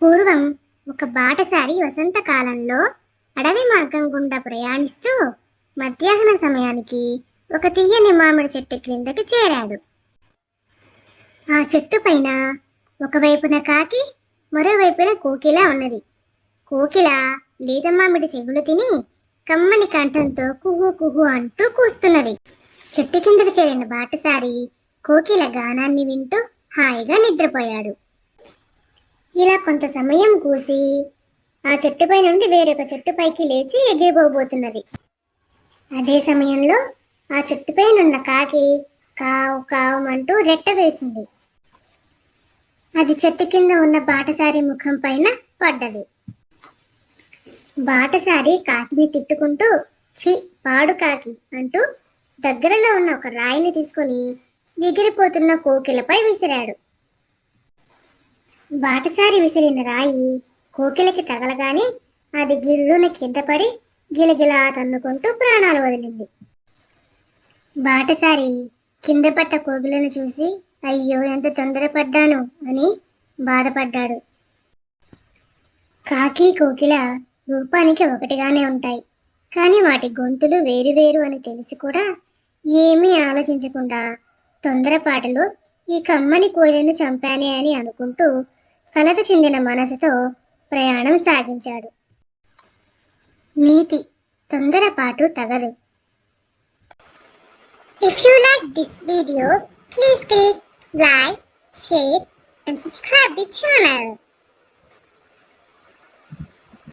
పూర్వం ఒక బాటసారి వసంతకాలంలో అడవి మార్గం గుండా ప్రయాణిస్తూ మధ్యాహ్న సమయానికి ఒక తీయని మామిడి చెట్టు క్రిందకి చేరాడు. ఆ చెట్టు పైన ఒకవైపున కాకి మరోవైపున కోకిల ఉన్నది. కోకిల లేత మామిడి చెగులు తిని కమ్మని కంఠంతో కుహు కుహు అంటూ కూస్తున్నది. చెట్టు కిందకి చేరిన బాటసారి కోకిల గానాన్ని వింటూ హాయిగా నిద్రపోయాడు. ఇలా కొంత సమయం కూసి ఆ చెట్టుపై నుండి వేరొక చెట్టుపైకి లేచి ఎగిరిపోబోతున్నది. అదే సమయంలో ఆ చెట్టుపై నున్న కాకి కావు కావు అంటూ రెట్ట వేసింది. అది చెట్టు కింద ఉన్న బాటసారి ముఖం పైన పడ్డది. బాటసారి కాకిని తిట్టుకుంటూ ఛీ పాడు కాకి అంటూ దగ్గరలో ఉన్న ఒక రాయిని తీసుకొని ఎగిరిపోతున్న కోకిలపై విసిరాడు. బాటసారి విసిరిన రాయి కోకిలకి తగలగానే అది గిర్రున కిందపడి గిలగిలా తన్నుకుంటూ ప్రాణాలు వదిలింది. బాటసారి కింద పట్ట కోకిలను చూసి అయ్యో ఎంత తొందరపడ్డాను అని బాధపడ్డాడు. కాకి కోకిల రూపానికి ఒకటిగానే ఉంటాయి కానీ వాటి గొంతులు వేరువేరు అని తెలిసి కూడా ఏమీ ఆలోచించకుండా తొందరపాటులో ఈ కమ్మని కోయిలను చంపానే అని అనుకుంటూ కలత చెందిన మనసుతో ప్రయాణం సాగించాడు. నీతి తొందరపాటు తగదు. If you like this video please click like share and subscribe the channel